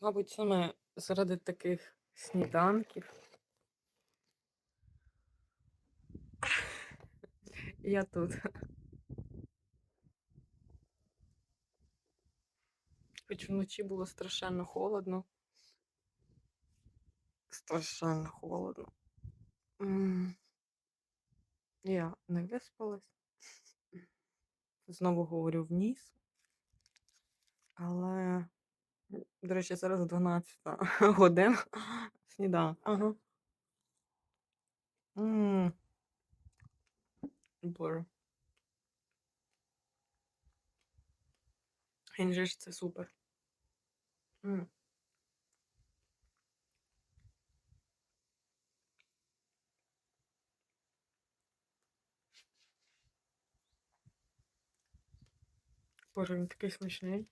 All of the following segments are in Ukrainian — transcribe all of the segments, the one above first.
Мабуть, саме заради таких сніданків. Я тут. Хоч вночі було страшенно холодно. Страшенно холодно. Я не виспалась. Знову говорю в ніс. Але, до речі, зараз 12 година. Сніданок. Ага. М. Боже. Інжир це супер. М. Боже, він такий смачний.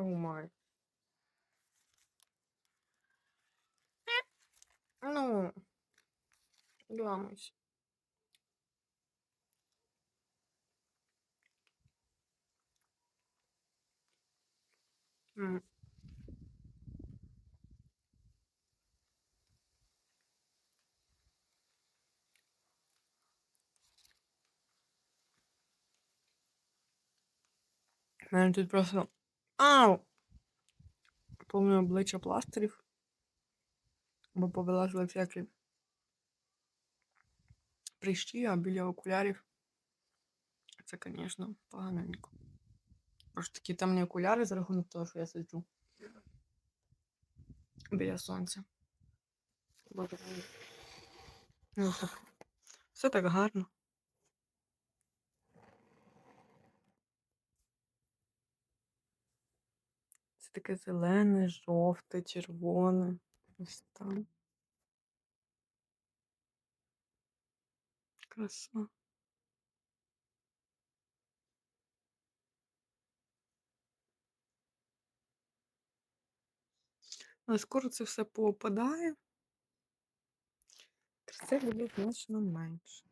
О май. Ну, ламусь. М. У мене тут просто. Ау! Повне обличчя пластирів. Бо повилазили всякі прищі, а біля окулярів. Це, звісно, поганенько. Просто такі темні окуляри за рахунок того, що я сиджу біля сонця. Боже. Ну. Все так гарно. Це таке зелене, жовте, червоне. Ось там. Краса. Але скоро це все поопадає. Краси буде значно менше.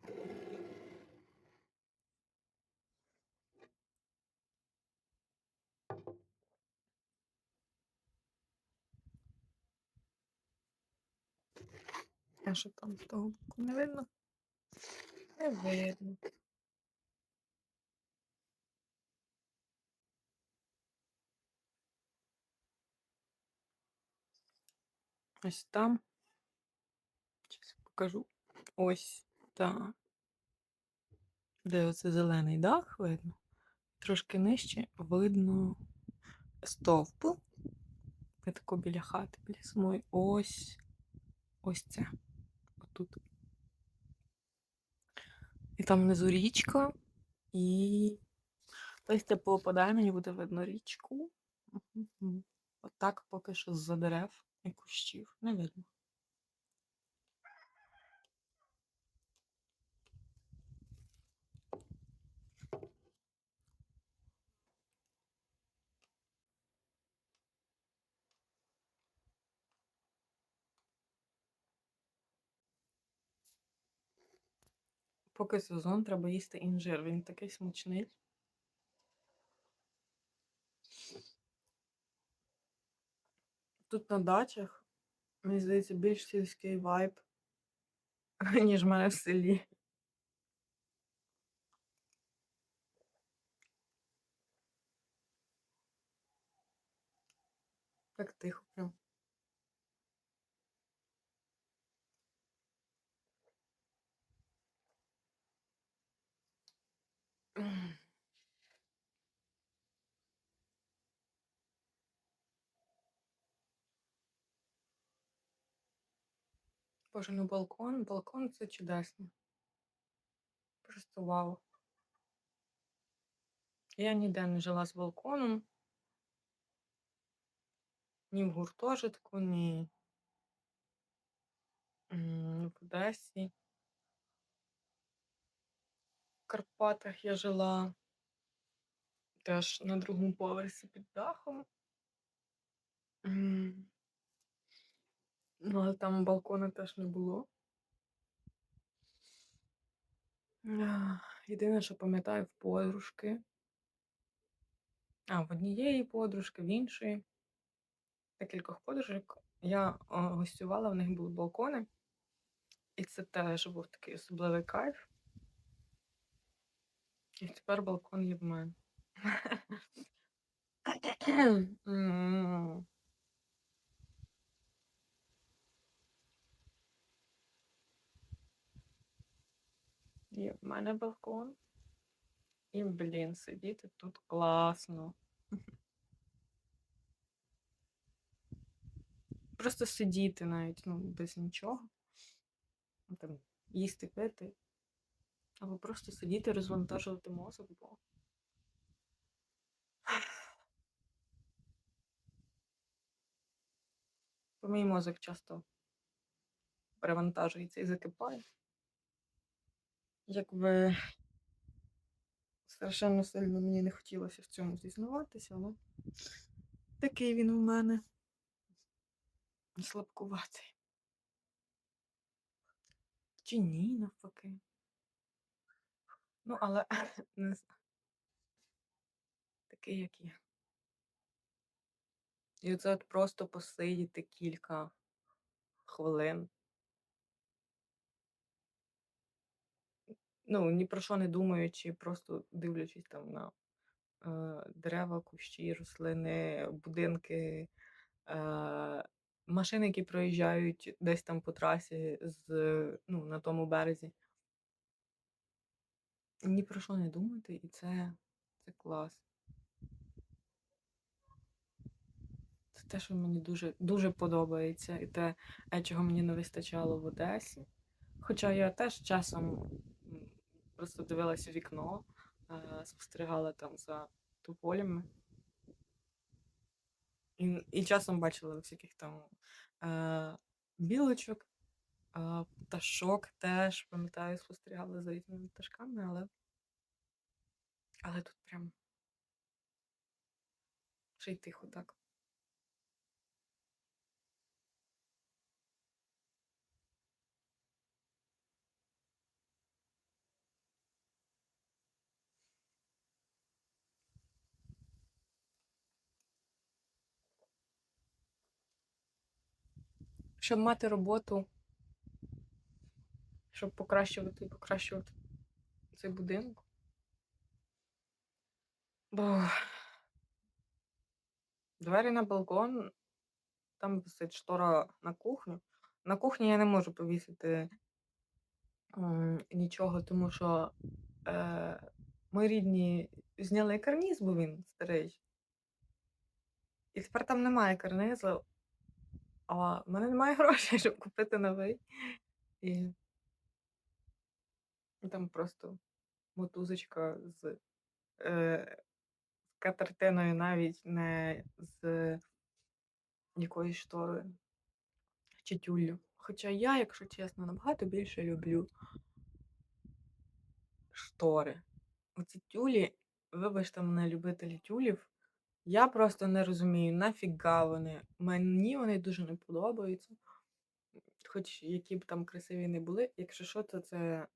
А що там з того боку не видно? Не видно. Ось там. Зараз покажу. Ось так. Де оце зелений дах видно. Трошки нижче видно стовп. Це тако біля хати, біля самої. Ось ось це. Отут. І там внизу річка. І листя попадає, мені буде видно річку. Отак поки що з-за дерев і кущів. Не видно. Поки сезон, треба їсти інжир. Він такий смачний. Тут на дачах, мені здається, більш сільський вайб, ніж в мене в селі. Так тихо прям. Боже, ну балкон, балкон це чудесно. Просто вау. Я ніде не жила з балконом. Ні в гуртожитку, ні в Одесі. В Карпатах я жила теж на другому поверсі під дахом. Ну, але там балкона теж не було. Єдине, що пам'ятаю в подружки. А, в однієї подружки, в іншої. декількох подружок. Я, гостювала, в них були балкони. І це теж був такий особливий кайф. І тепер балкон є в мене. Є в мене балкон. І, блін, сидіти тут класно. Просто сидіти навіть, ну, без нічого. Ну, Там, їсти, пити. Або просто сидіти, розвантажувати мозок, бо мій мозок часто перевантажується і закипає. Якби страшенно сильно мені не хотілося в цьому зізнаватися, але такий він у мене слабкуватий. Чи ні, навпаки. Ну, але не знаю. Такий, як є. І оце от просто посидіти кілька хвилин. Ну, ні про що не думаючи, просто дивлячись там на е, дерева, кущі, рослини, будинки, е, машини, які проїжджають десь там по трасі з, ну, на тому березі. Ні про що не думати, і це, це клас. Це те, що мені дуже, дуже подобається, і те, е, чого мені не вистачало в Одесі. Хоча я теж часом просто дивилася в вікно, е, спостерігала там за тополями. І, і часом бачила всяких там е, білочок, е, пташок теж, пам'ятаю, спостерігала за різними пташками, але, але тут прям ще й тихо так. Щоб мати роботу, щоб покращувати і покращувати цей будинок. Бо двері на балкон, там висить штора на кухню. На кухні я не можу повісити м, нічого, тому що е, мої рідні зняли карніз, бо він старий. І тепер там немає карнизу, а в мене немає грошей, щоб купити новий. І там просто мотузочка з е, скатертиною навіть не з якоюсь шторою чи тюллю. Хоча я, якщо чесно, набагато більше люблю штори. Оці тюлі, вибачте мене, любителі тюлів. Я просто не розумію, нафіга вони. Мені вони дуже не подобаються. Хоч які б там красиві не були, якщо що, то це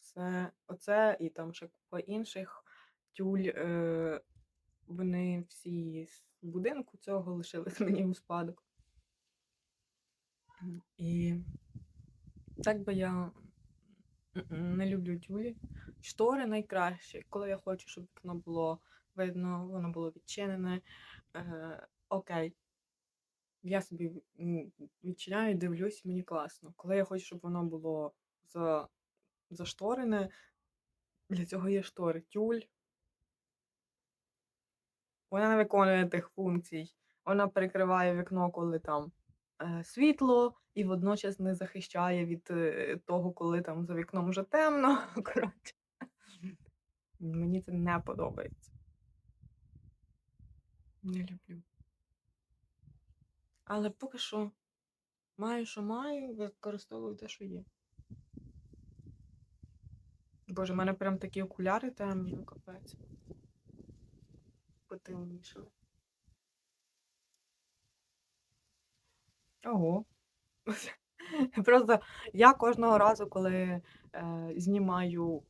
все оце і там ще купа інших тюль. Е, вони всі з будинку цього лишились мені у спадок. І так би я не люблю тюлі. Штори найкраще, коли я хочу, щоб вікно було видно, воно було відчинене. Е, окей. Я собі відчиняю, дивлюсь, мені класно. Коли я хочу, щоб воно було за, зашторене, для цього є штори. Тюль. Вона не виконує тих функцій. Вона перекриває вікно, коли там е, світло, і водночас не захищає від е, того, коли там за вікном вже темно. Коротше. Мені це не подобається. Не люблю. Але поки що маю, що маю, використовую те, що є. Боже, в мене прям такі окуляри темні, ну капець. Потемнішали. Ого. Просто я кожного разу, коли е, знімаю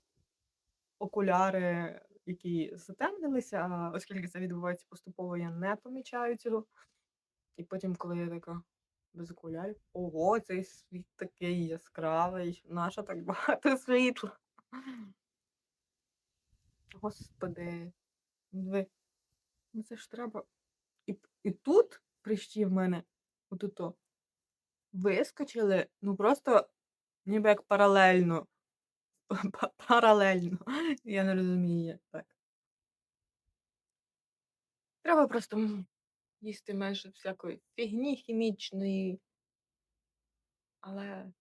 окуляри, які затемнилися, а оскільки це відбувається поступово, я не помічаю цього. І потім, коли я така без окулярів, ого, цей світ такий яскравий, нащо так багато світла? Господи, диви, ну це ж треба. І, і тут прищі в мене отуто вискочили, ну просто ніби як паралельно. Па- Паралельно. Я не розумію, як так. Треба просто їсти менше всякої фігні хімічної, але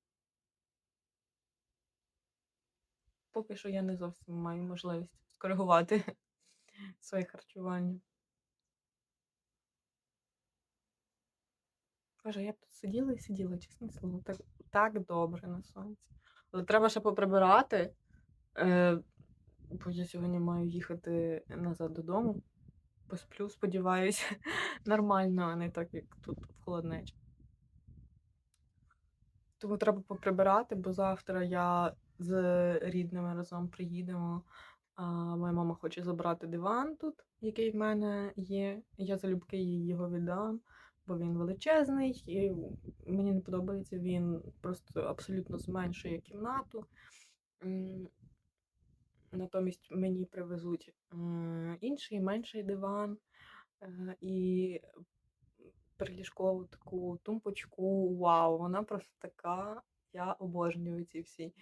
поки що я не зовсім маю можливість скоригувати своє харчування. Боже, я б тут сиділа і сиділа, чесне слово, так, так добре на сонці. Але треба ще поприбирати, е, бо я сьогодні маю їхати назад додому. Посплю, сподіваюся, нормально, а не так, як тут в холоднечі. Тому треба поприбирати, бо завтра я з рідними разом приїдемо. А моя мама хоче забрати диван тут, який в мене є. Я залюбки їй його віддам, бо він величезний, і мені не подобається. Він просто абсолютно зменшує кімнату. Натомість мені привезуть інший менший диван е, і приліжкову таку тумбочку. Вау, вона просто така. Я обожнюю ці всі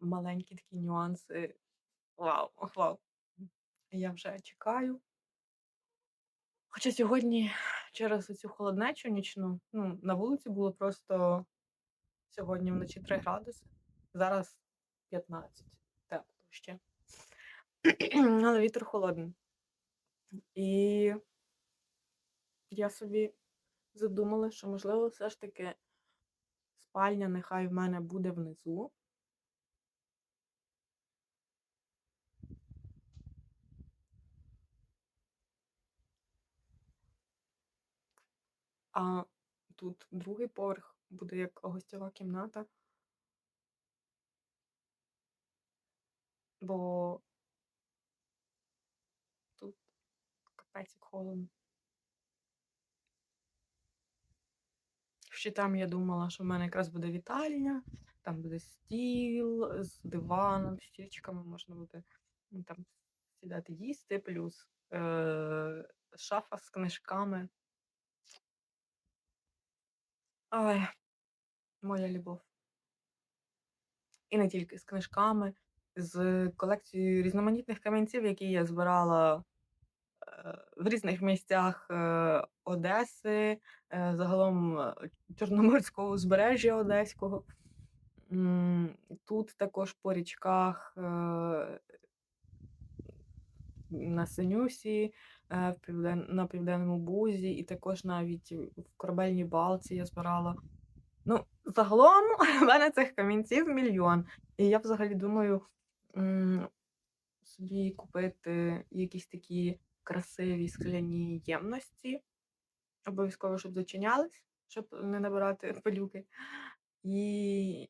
маленькі такі нюанси. Вау, вау. Я вже чекаю. Хоча сьогодні через цю холоднечу нічну, ну, на вулиці було просто сьогодні вночі 3 градуси, зараз 15. Тепло ще. Але вітер холодний. І я собі задумала, що, можливо, все ж таки спальня нехай в мене буде внизу. А тут другий поверх буде як гостьова кімната. Бо тут капець як холодно. Ще там я думала, що в мене якраз буде вітальня, там буде стіл з диваном, стільчиками, можна буде там сідати їсти, плюс е- шафа з книжками. Ай, моя любов. І не тільки з книжками, з колекцією різноманітних камінців, які я збирала е, в різних місцях е, Одеси, е, загалом Чорноморського узбережжя Одеського. Тут також по річках на Синюсі, е, в півден... на Південному Бузі, і також навіть в корабельній балці я збирала. Ну, загалом в мене цих камінців мільйон. І я взагалі думаю собі купити якісь такі красиві скляні ємності. Обов'язково, щоб зачинялись, щоб не набирати пилюки. І,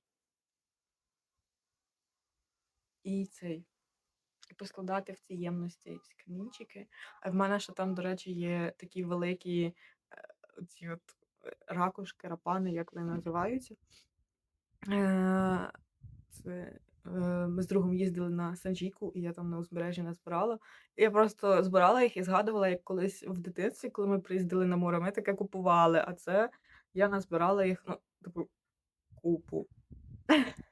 і цей. І поскладати в ці ємності ці камінчики. А в мене ще там, до речі, є такі великі е, ці от е, ракушки, рапани, як вони називаються. Е, Це ми з другом їздили на Санджіку, і я там на узбережжі назбирала. Я просто збирала їх і згадувала, як колись в дитинстві, коли ми приїздили на море, ми таке купували. А це я назбирала їх, ну, типу, купу. Купу.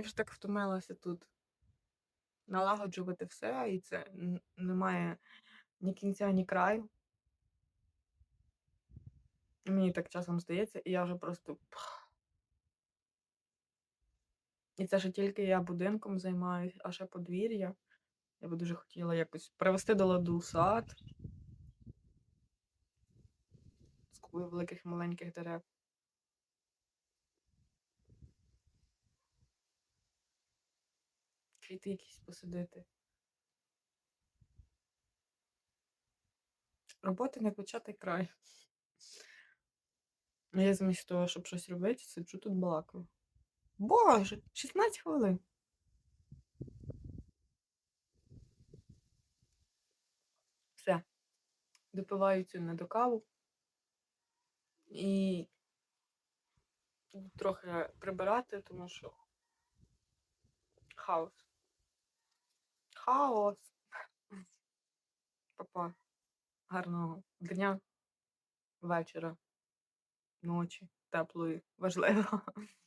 Я вже так втомилася тут налагоджувати все, і це немає ні кінця, ні краю. Мені так часом здається, і я вже просто. І це ж тільки я будинком займаюсь, а ще подвір'я. Я би дуже хотіла якось привести до ладу сад з великих маленьких дерев. Квіти якісь посадити. Роботи не початий край. Я замість того, щоб щось робити, сиджу тут балакаю. Боже, 16 хвилин. Все. Допиваю цю недокаву. І трохи прибирати, тому що хаос. Хаос. Папа. Гарного дня, вечора, ночі, теплої, важливо.